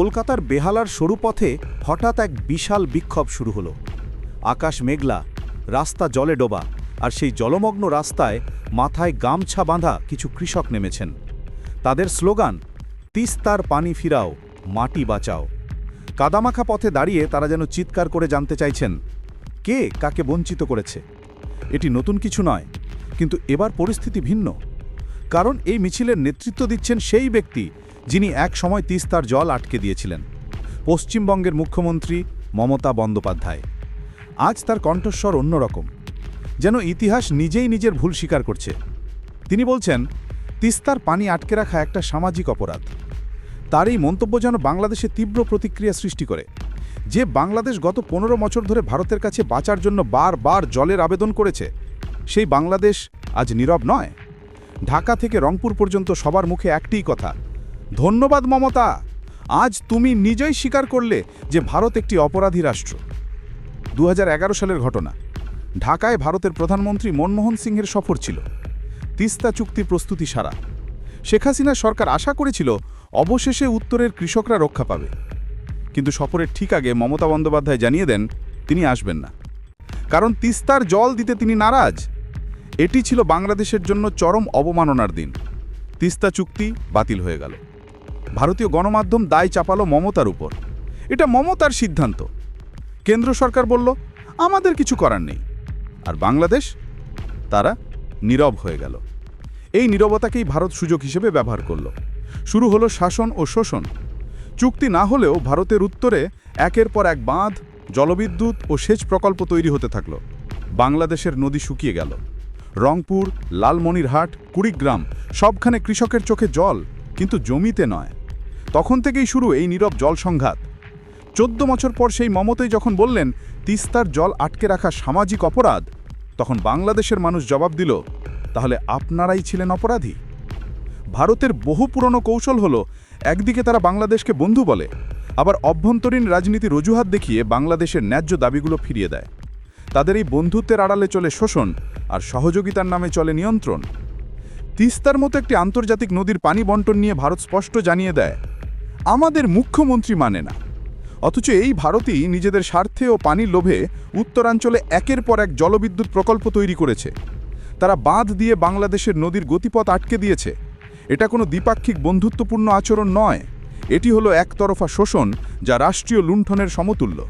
কলকাতার বেহালার সরু পথে হঠাৎ এক বিশাল বিক্ষোভ শুরু হলো। আকাশ মেঘলা, রাস্তা জলে ডোবা, আর সেই জলমগ্ন রাস্তায় মাথায় গামছা বাঁধা কিছু কৃষক নেমেছেন। তাদের স্লোগান, তিস্তার পানি ফিরাও, মাটি বাঁচাও। কাদামাখা পথে দাঁড়িয়ে তারা যেন চিৎকার করে জানতে চাইছেন, কে কাকে বঞ্চিত করেছে? এটি নতুন কিছু নয়, কিন্তু এবার পরিস্থিতি ভিন্ন। কারণ এই মিছিলের নেতৃত্ব দিচ্ছেন সেই ব্যক্তি যিনি এক সময় তিস্তার জল আটকে দিয়েছিলেন। পশ্চিমবঙ্গের মুখ্যমন্ত্রী মমতা বন্দ্যোপাধ্যায়। আজ তার কণ্ঠস্বর অন্যরকম। যেন ইতিহাস নিজেই নিজের ভুল স্বীকার করছে। তিনি বলছেন, তিস্তার পানি আটকে রাখা একটা সামাজিক অপরাধ। তার এই মন্তব্য যেন বাংলাদেশে তীব্র প্রতিক্রিয়া সৃষ্টি করে। যে বাংলাদেশ গত পনেরো বছর ধরে ভারতের কাছে বাঁচার জন্য বারবার জলের আবেদন করেছে, সেই বাংলাদেশ আজ নীরব নয়। ঢাকা থেকে রংপুর পর্যন্ত সবার মুখে একটিই কথা ধন্যবাদ, মমতা। আজ তুমি নিজেই স্বীকার করলে যে ভারত একটি অপরাধী রাষ্ট্র। দু হাজার এগারো সালের ঘটনা। ঢাকায় ভারতের প্রধানমন্ত্রী মনমোহন সিংহের সফর ছিল। তিস্তা চুক্তি প্রস্তুতি সারা। শেখ হাসিনা সরকার আশা করেছিল অবশেষে উত্তরের কৃষকরা রক্ষা পাবে। কিন্তু সফরের ঠিক আগে মমতা বন্দ্যোপাধ্যায় জানিয়ে দেন, তিনি আসবেন না। কারণ তিস্তার জল দিতে তিনি নারাজ। এটি ছিল বাংলাদেশের জন্য চরম অবমাননার দিন। তিস্তা চুক্তি বাতিল হয়ে গেল। ভারতীয় গণমাধ্যম দায় চাপালো মমতার উপর। এটা মমতার সিদ্ধান্ত। কেন্দ্র সরকার বলল, আমাদের কিছু করার নেই। আর বাংলাদেশ, তারা নীরব হয়ে গেল। এই নীরবতাকেই ভারত সুযোগ হিসেবে ব্যবহার করল। শুরু হলো শাসন ও শোষণ। চুক্তি না হলেও ভারতের উত্তরে একের পর এক বাঁধ, জলবিদ্যুৎ ও সেচ প্রকল্প তৈরি হতে থাকল। বাংলাদেশের নদী শুকিয়ে গেল। রংপুর, লালমনিরহাট, কুড়িগ্রাম সবখানে কৃষকের চোখে জল, কিন্তু জমিতে নয়। তখন থেকেই শুরু এই নীরব জল সংঘাত। চোদ্দ বছর পর সেই মমতাই যখন বললেন, তিস্তার জল আটকে রাখা সামাজিক অপরাধ, তখন বাংলাদেশের মানুষ জবাব দিল, তাহলে আপনারাই ছিলেন অপরাধী? ভারতের বহু পুরনো কৌশল হল, একদিকে তারা বাংলাদেশকে বন্ধু বলে, আবার অভ্যন্তরীণ রাজনীতির অজুহাত দেখিয়ে বাংলাদেশের ন্যায্য দাবিগুলো ফিরিয়ে দেয়। তাদের এই বন্ধুত্বের আড়ালে চলে শোষণ আর সহযোগিতার নামে চলে নিয়ন্ত্রণ। তিস্তার মতো একটি আন্তর্জাতিক নদীর পানি বন্টন নিয়ে ভারত স্পষ্ট জানিয়ে দেয় আমাদের মুখ্যমন্ত্রী মানে না। অথচ এই ভারতই নিজেদের স্বার্থে ও পানির লোভে উত্তরাঞ্চলে একের পর এক জলবিদ্যুৎ প্রকল্প তৈরি করেছে। তারা বাঁধ দিয়ে বাংলাদেশের নদীর গতিপথ আটকে দিয়েছে। এটা কোনো দ্বিপাক্ষিক বন্ধুত্বপূর্ণ আচরণ নয়। এটি হলো একতরফা শোষণ, যা রাষ্ট্রীয় লুণ্ঠনের সমতুল্য।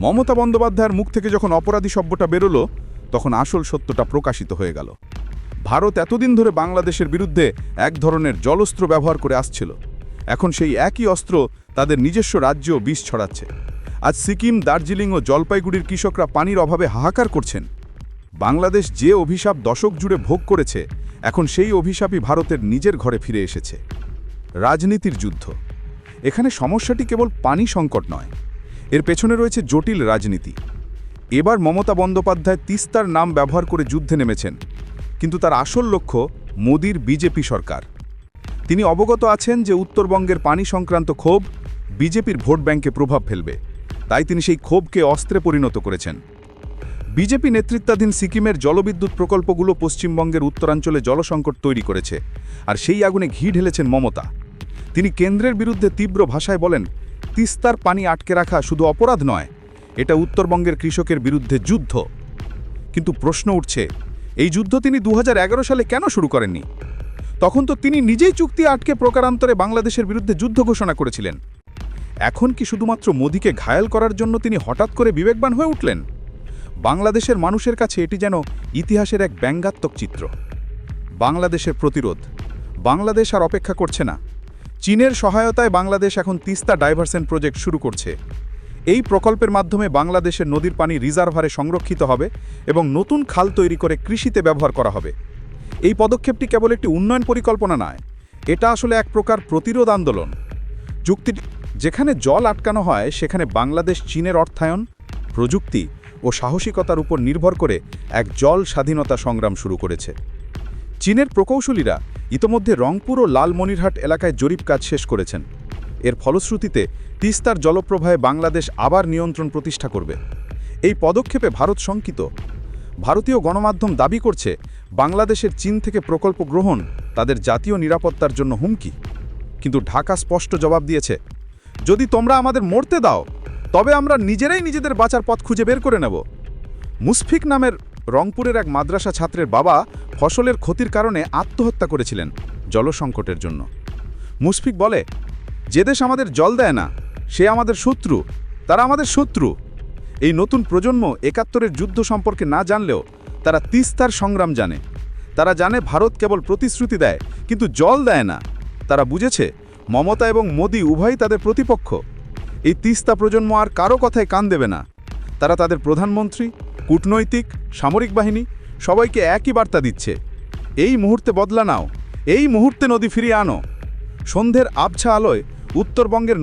মমতা বন্দ্যোপাধ্যায়ের মুখ থেকে যখন অপরাধী শব্দটা বেরোলো, তখন আসল সত্যটা প্রকাশিত হয়ে গেল। ভারত এতদিন ধরে বাংলাদেশের বিরুদ্ধে এক ধরনের জলস্ত্র ব্যবহার করে আসছিল। এখন সেই একই অস্ত্র তাদের নিজস্ব রাজ্যেও বিষ ছড়াচ্ছে। আজ সিকিম, দার্জিলিং ও জলপাইগুড়ির কৃষকরা পানির অভাবে হাহাকার করছেন। বাংলাদেশ যে অভিশাপ দশক জুড়ে ভোগ করেছে, এখন সেই অভিশাপই ভারতের নিজের ঘরে ফিরে এসেছে। রাজনীতির যুদ্ধ। এখানে সমস্যাটি কেবল পানি সংকট নয়, এর পেছনে রয়েছে জটিল রাজনীতি। এবার মমতা বন্দ্যোপাধ্যায় তিস্তার নাম ব্যবহার করে যুদ্ধে নেমেছেন, কিন্তু তার আসল লক্ষ্য মোদির বিজেপি সরকার। তিনি অবগত আছেন যে উত্তরবঙ্গের পানি সংক্রান্ত ক্ষোভ বিজেপির ভোট ব্যাংকে প্রভাব ফেলবে। তাই তিনি সেই ক্ষোভকে অস্ত্রে পরিণত করেছেন। বিজেপি নেতৃত্বাধীন সিকিমের জলবিদ্যুৎ প্রকল্পগুলো পশ্চিমবঙ্গের উত্তরাঞ্চলে জলসংকট তৈরি করেছে আর সেই আগুনে ঘি ঢেলেছেন মমতা। তিনি কেন্দ্রের বিরুদ্ধে তীব্র ভাষায় বলেন, তিস্তার পানি আটকে রাখা শুধু অপরাধ নয়, এটা উত্তরবঙ্গের কৃষকের বিরুদ্ধে যুদ্ধ। কিন্তু প্রশ্ন উঠছে, এই যুদ্ধ তিনি দু হাজার এগারো সালে কেন শুরু করেননি? তখন তো তিনি নিজেই চুক্তি আটকে প্রকারান্তরে বাংলাদেশের বিরুদ্ধে যুদ্ধ ঘোষণা করেছিলেন। এখন কি শুধুমাত্র মোদিকে ঘায়াল করার জন্য তিনি হঠাৎ করে বিবেকবান হয়ে উঠলেন? বাংলাদেশের মানুষের কাছে এটি যেন ইতিহাসের এক ব্যঙ্গাত্মক চিত্র। বাংলাদেশের প্রতিরোধ। বাংলাদেশ আর অপেক্ষা করছে না। চীনের সহায়তায় বাংলাদেশ এখন তিস্তা ডাইভারশন প্রজেক্ট শুরু করছে। এই প্রকল্পের মাধ্যমে বাংলাদেশের নদীর পানি রিজার্ভারে সংরক্ষিত হবে এবং নতুন খাল তৈরি করে কৃষিতে ব্যবহার করা হবে। এই পদক্ষেপটি কেবল একটি উন্নয়ন পরিকল্পনা নয়, এটা আসলে এক প্রকার প্রতিরোধ আন্দোলন। যুক্তি যেখানে জল আটকানো হয়, সেখানে বাংলাদেশ চীনের অর্থায়ন, প্রযুক্তি ও সাহসিকতার উপর নির্ভর করে এক জল স্বাধীনতা সংগ্রাম শুরু করেছে। চীনের প্রকৌশলীরা ইতোমধ্যে রংপুর ও লালমনিরহাট এলাকায় জরিপ কাজ শেষ করেছেন। এর ফলশ্রুতিতে তিস্তার জলপ্রবাহে বাংলাদেশ আবার নিয়ন্ত্রণ প্রতিষ্ঠা করবে। এই পদক্ষেপে ভারত শঙ্কিত ভারতীয় গণমাধ্যম দাবি করছে, বাংলাদেশের চীন থেকে প্রকল্প গ্রহণ তাদের জাতীয় নিরাপত্তার জন্য হুমকি। কিন্তু ঢাকা স্পষ্ট জবাব দিয়েছে, যদি তোমরা আমাদের মরতে দাও, তবে আমরা নিজেরাই নিজেদের বাঁচার পথ খুঁজে বের করে নেব। মুসফিক নামের রংপুরের এক মাদ্রাসা ছাত্রের বাবা ফসলের ক্ষতির কারণে আত্মহত্যা করেছিলেন জলসংকটের জন্য। মুসফিক বলে, যে দেশ আমাদের জল দেয় না, সে আমাদের শত্রু, তারা আমাদের শত্রু এই নতুন প্রজন্ম একাত্তরের যুদ্ধ সম্পর্কে না জানলেও তারা তিস্তার সংগ্রাম জানে। তারা জানে ভারত কেবল প্রতিশ্রুতি দেয়, কিন্তু জল দেয় না। তারা বুঝেছে, মমতা এবং মোদি উভয়ই তাদের প্রতিপক্ষ। এই তিস্তা প্রজন্ম আর কারও কথায় কান দেবে না। তারা তাদের প্রধানমন্ত্রী, কূটনৈতিক, সামরিক বাহিনী সবাইকে একই বার্তা দিচ্ছে। এই মুহূর্তে বদলা নাও, এই মুহূর্তে নদী ফিরিয়ে আনো। সন্ধ্যের আবছা আলোয় উত্তরবঙ্গের